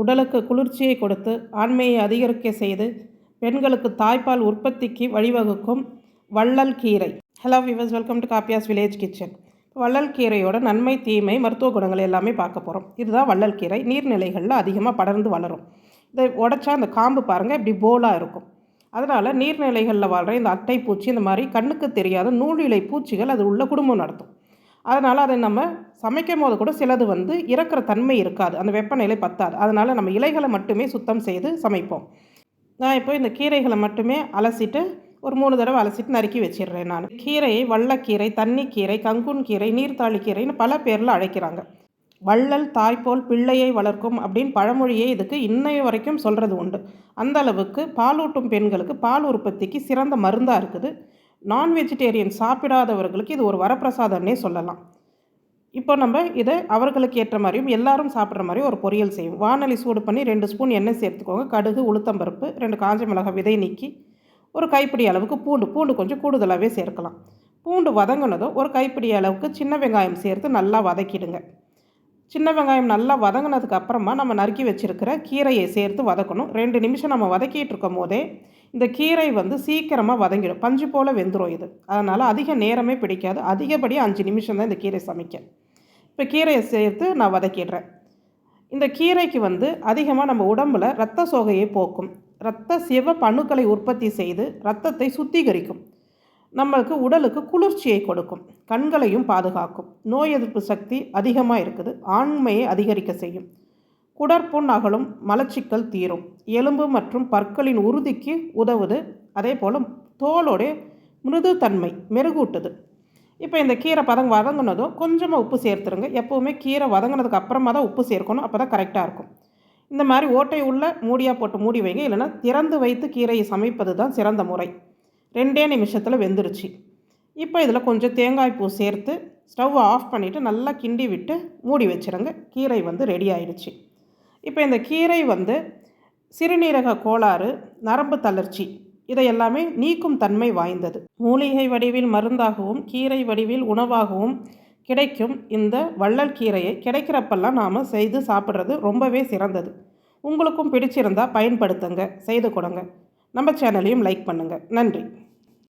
உடலுக்கு குளிர்ச்சியை கொடுத்து ஆண்மையை அதிகரிக்க செய்து பெண்களுக்கு தாய்ப்பால் உற்பத்திக்கு வழிவகுக்கும் வள்ளல் கீரை. Hello viewers welcome to Kappiyas village kitchen வள்ளல் கீரையோட நன்மை தீமை மருத்துவ குணங்கள் எல்லாமே பார்க்க போகிறோம் இதுதான் வள்ளல் கீரை. நீர்நிலைகளில் அதிகமாக படர்ந்து வளரும். இதை உடச்சா அந்த காம்பு பாருங்கள் இப்படி போலாக இருக்கும். அதனால் நீர்நிலைகளில் வாழ்கிற இந்த அட்டை பூச்சி இந்த மாதிரி கண்ணுக்கு தெரியாத நூலிலை பூச்சிகள் அது உள்ள குடும்பம் நடத்தும். அதனால் அதை நம்ம சமைக்கும் போது கூட சிலது வந்து இறக்குற தன்மை இருக்காது. அந்த வெப்பநிலை பத்தாது. அதனால் நம்ம இலைகளை மட்டுமே சுத்தம் செய்து சமைப்போம். நான் இப்போ இந்த கீரைகளை மட்டுமே அலசிட்டு ஒரு மூணு தடவை அலசிட்டு நறுக்கி வச்சிடுறேன் நான். கீரையை வள்ளக்கீரை தண்ணிக்கீரை கங்குன் கீரை நீர்த்தாளி கீரைன்னு பல பேரில் அழைக்கிறாங்க. வள்ளல் தாய்ப்போல் பிள்ளையை வளர்க்கும் அப்படின்னு பழமொழியே இதுக்கு இன்னைய வரைக்கும் சொல்கிறது உண்டு. அந்த அளவுக்கு பாலூட்டும் பெண்களுக்கு பால் உற்பத்திக்கு சிறந்த மருந்தாக இருக்குது. நான் வெஜிடேரியன் சாப்பிடாதவர்களுக்கு இது ஒரு வரப்பிரசாதம்னே சொல்லலாம். இப்போ நம்ம இதை அவர்களுக்கு ஏற்ற மாதிரியும் எல்லாரும் சாப்பிட்ற மாதிரியும் ஒரு பொரியல் செய்யும் வானொலி சூடு பண்ணி ரெண்டு ஸ்பூன் எண்ணெய் சேர்த்துக்கோங்க. கடுகு உளுத்தம்பருப்பு ரெண்டு காஞ்ச மிளகாய் விதை நீக்கி ஒரு கைப்பிடி அளவுக்கு பூண்டு. பூண்டு கொஞ்சம் கூடுதலாகவே சேர்க்கலாம். பூண்டு வதங்கினதும் ஒரு கைப்பிடி அளவுக்கு சின்ன வெங்காயம் சேர்த்து நல்லா வதக்கிடுங்க. சின்ன வெங்காயம் நல்லா வதங்கினதுக்கு அப்புறமா நம்ம நறுக்கி வச்சுருக்கிற கீரையை சேர்த்து வதக்கணும். ரெண்டு நிமிஷம் நம்ம வதக்கிட்டு இருக்கும் போதே இந்த கீரை வந்து சீக்கிரமாக வதங்கிடும். பஞ்சு போல் வெந்துடும் இது. அதனால் அதிக நேரமே பிடிக்காது. அதிகப்படியாக அஞ்சு நிமிஷம் தான் இந்த கீரை சமைக்க. இப்போ கீரையை சேர்த்து நான் வதக்கிடுறேன். இந்த கீரைக்கு வந்து அதிகமாக நம்ம உடம்பில் ரத்த சோகையை போக்கும். இரத்த சிவ பணுக்களை உற்பத்தி செய்து இரத்தத்தை சுத்திகரிக்கும். நம்மளுக்கு உடலுக்கு குளிர்ச்சியை கொடுக்கும் கண்களையும் பாதுகாக்கும். நோய் எதிர்ப்பு சக்தி அதிகமாக இருக்குது ஆண்மையை அதிகரிக்க செய்யும். குடற்புண் அகலும் மலச்சிக்கல் தீரும். எலும்பு மற்றும் பற்களின் உறுதிக்கு உதவுது. அதே போல் தோலோடைய மிருதுத்தன்மை மெருகூட்டுது. இப்போ இந்த கீரை பதங்க வதங்கினதும் கொஞ்சமாக உப்பு சேர்த்துருங்க. எப்போவுமே கீரை வதங்கினதுக்கு அப்புறமா தான் உப்பு சேர்க்கணும். அப்போ தான் கரெக்டாக இருக்கும். இந்த மாதிரி ஓட்டை உள்ள மூடியாக போட்டு மூடி வைங்க. இல்லைன்னா திறந்து வைத்து கீரையை சமைப்பது தான் சிறந்த முறை. ரெண்டே நிமிஷத்தில் வெந்துருச்சு. இப்போ இதில் கொஞ்சம் தேங்காய் பூ சேர்த்து ஸ்டவ் ஆஃப் பண்ணிவிட்டு நல்லா கிண்டி விட்டு மூடி வச்சுருங்க. கீரை வந்து ரெடி ஆயிடுச்சு. இப்போ இந்த கீரை வந்து சிறுநீரக கோளாறு நரம்பு தளர்ச்சி இதை எல்லாமே நீக்கும் தன்மை வாய்ந்தது. மூலிகை வடிவில் மருந்தாகவும் கீரை வடிவில் உணவாகவும் கிடைக்கும் இந்த வள்ளல் கீரையை கிடைக்கிறப்பெல்லாம் நாம் செய்து சாப்பிட்றது ரொம்பவே சிறந்தது. உங்களுக்கும் பிடிச்சிருந்தால் பயன்படுத்துங்க செய்து கொடுங்க. நம்ம சேனலையும் லைக் பண்ணுங்கள் நன்றி.